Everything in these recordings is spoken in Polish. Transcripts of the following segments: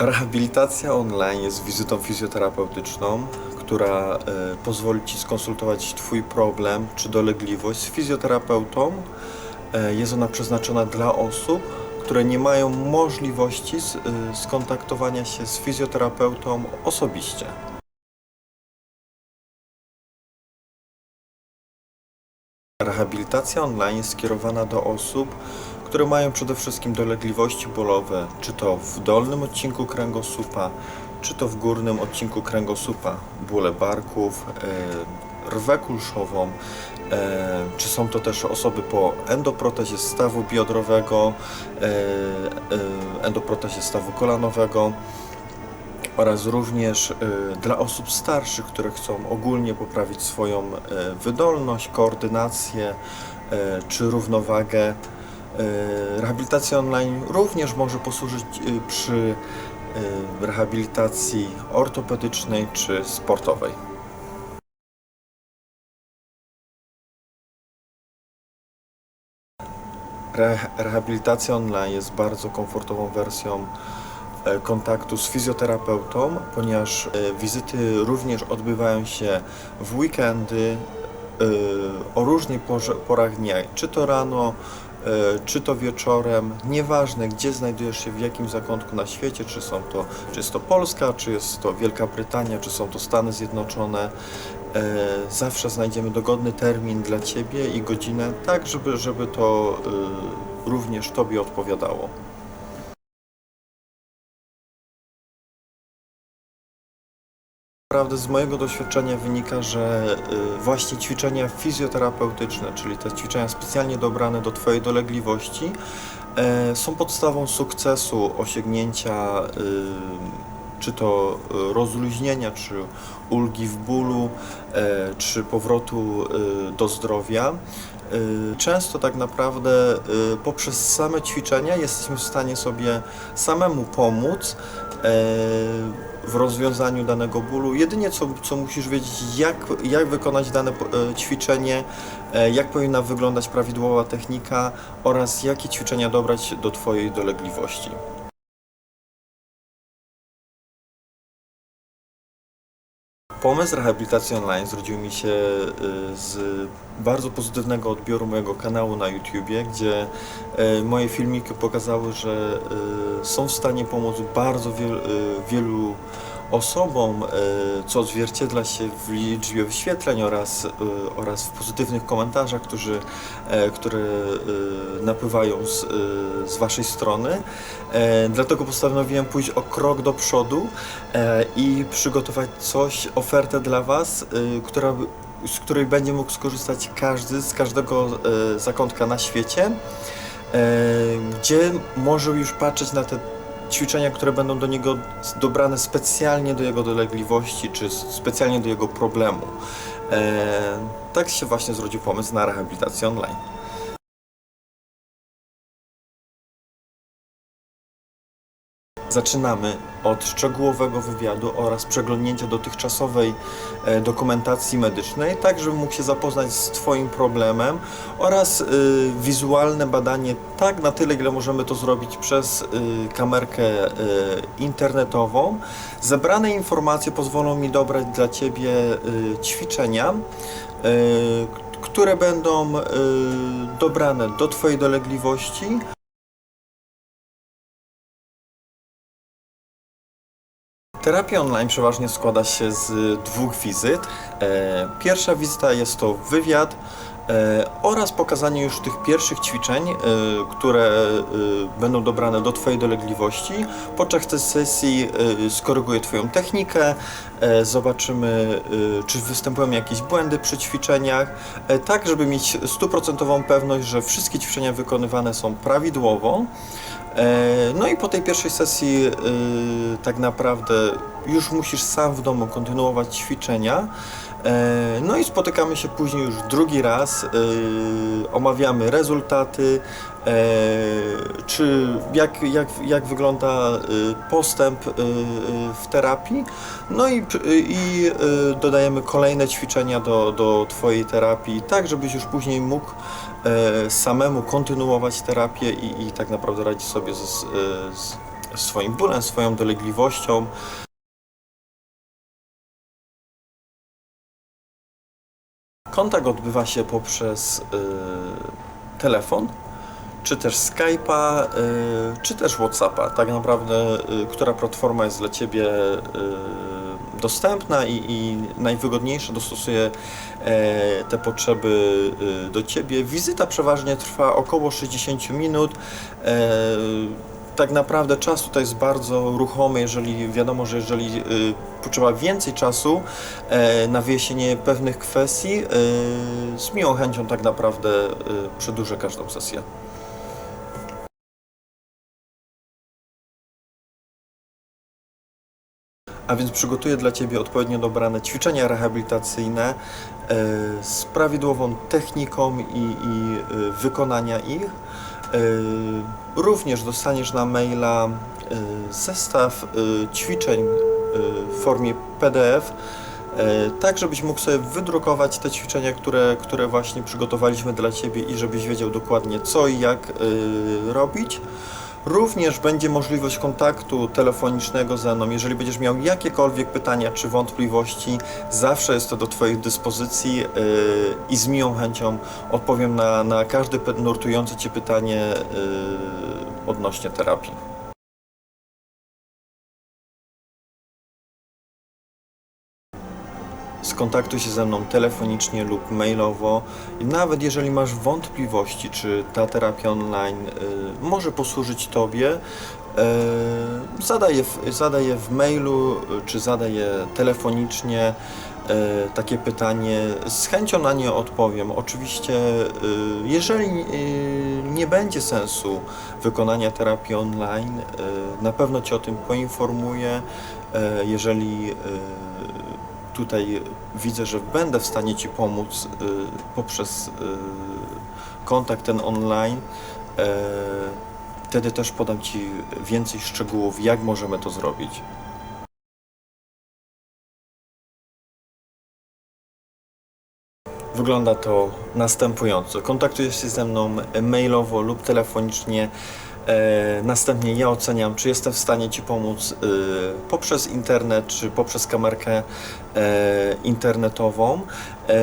Rehabilitacja online jest wizytą fizjoterapeutyczną, która e, pozwoli Ci skonsultować Twój problem czy dolegliwość z fizjoterapeutą. E, jest ona przeznaczona dla osób, które nie mają możliwości e, skontaktowania się z fizjoterapeutą osobiście. Rehabilitacja online jest skierowana do osób, które mają przede wszystkim dolegliwości bólowe, czy to w dolnym odcinku kręgosłupa, czy to w górnym odcinku kręgosłupa, bóle barków, e, rwę kulszową, e, czy są to też osoby po endoprotezie stawu biodrowego, e, endoprotezie stawu kolanowego oraz również dla osób starszych, które chcą ogólnie poprawić swoją wydolność, koordynację czy równowagę. Y, Rehabilitacja online również może posłużyć y, przy y, rehabilitacji ortopedycznej czy sportowej. Re rehabilitacja online jest bardzo komfortową wersją e, kontaktu z fizjoterapeutą, ponieważ e, wizyty również odbywają się w weekendy e, o różnych porach dnia, czy to rano, e, czy to wieczorem, nieważne gdzie znajdujesz się, w jakim zakątku na świecie, czy są to, czy jest to Polska, czy jest to Wielka Brytania, czy są to Stany Zjednoczone, e, zawsze znajdziemy dogodny termin dla Ciebie i godzinę, tak żeby, żeby to e, również Tobie odpowiadało. Naprawdę z mojego doświadczenia wynika, że y, właśnie ćwiczenia fizjoterapeutyczne, czyli te ćwiczenia specjalnie dobrane do Twojej dolegliwości, e, są podstawą sukcesu osiągnięcia y, czy to y, rozluźnienia, czy ulgi w bólu, e, czy powrotu do zdrowia. Często tak naprawdę poprzez same ćwiczenia jesteśmy w stanie sobie samemu pomóc w rozwiązaniu danego bólu. Jedynie co, co musisz wiedzieć, jak, jak wykonać dane e, ćwiczenie, e, jak powinna wyglądać prawidłowa technika oraz jakie ćwiczenia dobrać do Twojej dolegliwości. Pomysł rehabilitacji online zrodził mi się y, z bardzo pozytywnego odbioru mojego kanału na YouTubie, gdzie y, moje filmiki pokazały, że y, są w stanie pomóc bardzo wiel, wielu osobom, y, co odzwierciedla się w liczbie wyświetleń oraz, y, oraz w pozytywnych komentarzach, którzy, e, które napływają z, z Waszej strony. E, Dlatego postanowiłem pójść o krok do przodu e, i przygotować coś, ofertę dla Was, która, z której będzie mógł skorzystać każdy z każdego e, zakątka na świecie, e, gdzie może już patrzeć na te ćwiczenia, które będą do niego dobrane specjalnie do jego dolegliwości, czy specjalnie do jego problemu. E, Tak się właśnie zrodził pomysł na rehabilitację online. Zaczynamy od szczegółowego wywiadu oraz przeglądnięcia dotychczasowej e, dokumentacji medycznej, tak żeby mógł się zapoznać z Twoim problemem oraz y, wizualne badanie tak na tyle, ile możemy to zrobić przez y, kamerkę internetową. Zebrane informacje pozwolą mi dobrać dla Ciebie ćwiczenia, które będą dobrane do Twojej dolegliwości. Terapia online przeważnie składa się z dwóch wizyt. E, Pierwsza wizyta jest to wywiad e, oraz pokazanie już tych pierwszych ćwiczeń, e, które będą dobrane do Twojej dolegliwości. Podczas tej sesji skoryguję Twoją technikę, zobaczymy, czy występują jakieś błędy przy ćwiczeniach, tak żeby mieć stuprocentową pewność, że wszystkie ćwiczenia wykonywane są prawidłowo. E, No i po tej pierwszej sesji y, tak naprawdę już musisz sam w domu kontynuować ćwiczenia. E, No i spotykamy się później już drugi raz, omawiamy rezultaty, e, czy jak, jak, jak wygląda y, postęp y, w terapii. No i, i dodajemy kolejne ćwiczenia do, do Twojej terapii, tak żebyś już później mógł e, samemu kontynuować terapię i, i tak naprawdę radzić sobie z, z, swoim bólem, swoją dolegliwością. Kontakt odbywa się poprzez telefon, czy też Skype'a, y, czy też WhatsAppa. Tak naprawdę, y, która platforma jest dla Ciebie y, dostępna i, i najwygodniejsza, dostosuje e, te potrzeby do Ciebie. Wizyta przeważnie trwa około 60 minut. E, tak naprawdę czas tutaj jest bardzo ruchomy, jeżeli wiadomo, że jeżeli y, potrzeba więcej czasu e, na wyjaśnienie pewnych kwestii, y, z miłą chęcią tak naprawdę y, przedłużę każdą sesję. A więc przygotuję dla Ciebie odpowiednio dobrane ćwiczenia rehabilitacyjne e, z prawidłową techniką i, i e, wykonania ich. E, Również dostaniesz na maila e, zestaw e, ćwiczeń w formie PDF, tak żebyś mógł sobie wydrukować te ćwiczenia, które, które właśnie przygotowaliśmy dla Ciebie i żebyś wiedział dokładnie co i jak robić. Również będzie możliwość kontaktu telefonicznego ze mną. Jeżeli będziesz miał jakiekolwiek pytania czy wątpliwości, zawsze jest to do Twojej dyspozycji yy, i z miłą chęcią odpowiem na, na każde nurtujące Cię pytanie yy, odnośnie terapii. Skontaktuj się ze mną telefonicznie lub mailowo. Nawet jeżeli masz wątpliwości, czy ta terapia online y, może posłużyć Tobie, y, zadaj, je w, mailu, y, czy zadaj je telefonicznie. y, Takie pytanie, z chęcią na nie odpowiem. Oczywiście, y, jeżeli nie będzie sensu wykonania terapii online, na pewno Cię o tym poinformuję. Jeżeli tutaj widzę, że będę w stanie Ci pomóc y, poprzez y, kontakt ten online. E, wtedy też podam Ci więcej szczegółów, jak możemy to zrobić. Wygląda to następująco. Kontaktujesz się ze mną mailowo lub telefonicznie. E, następnie ja oceniam, czy jestem w stanie Ci pomóc y, poprzez internet, czy poprzez kamerkę e, internetową. E,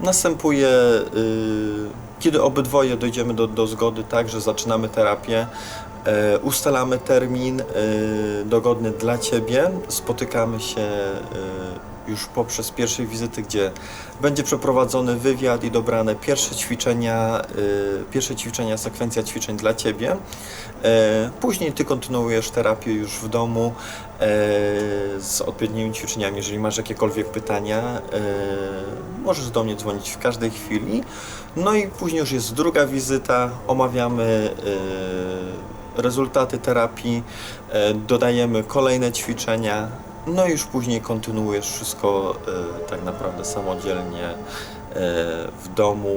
następuje, kiedy obydwoje dojdziemy do, do zgody, tak, że zaczynamy terapię. E, ustalamy termin e, dogodny dla Ciebie. Spotykamy się e, już poprzez pierwszej wizyty, gdzie będzie przeprowadzony wywiad i dobrane pierwsze ćwiczenia, e, pierwsze ćwiczenia, sekwencja ćwiczeń dla Ciebie. E, Później Ty kontynuujesz terapię już w domu e, z odpowiednimi ćwiczeniami. Jeżeli masz jakiekolwiek pytania, e, możesz do mnie dzwonić w każdej chwili. No i później już jest druga wizyta, omawiamy e, rezultaty terapii, e, dodajemy kolejne ćwiczenia, no i już później kontynuujesz wszystko e, tak naprawdę samodzielnie e, w domu.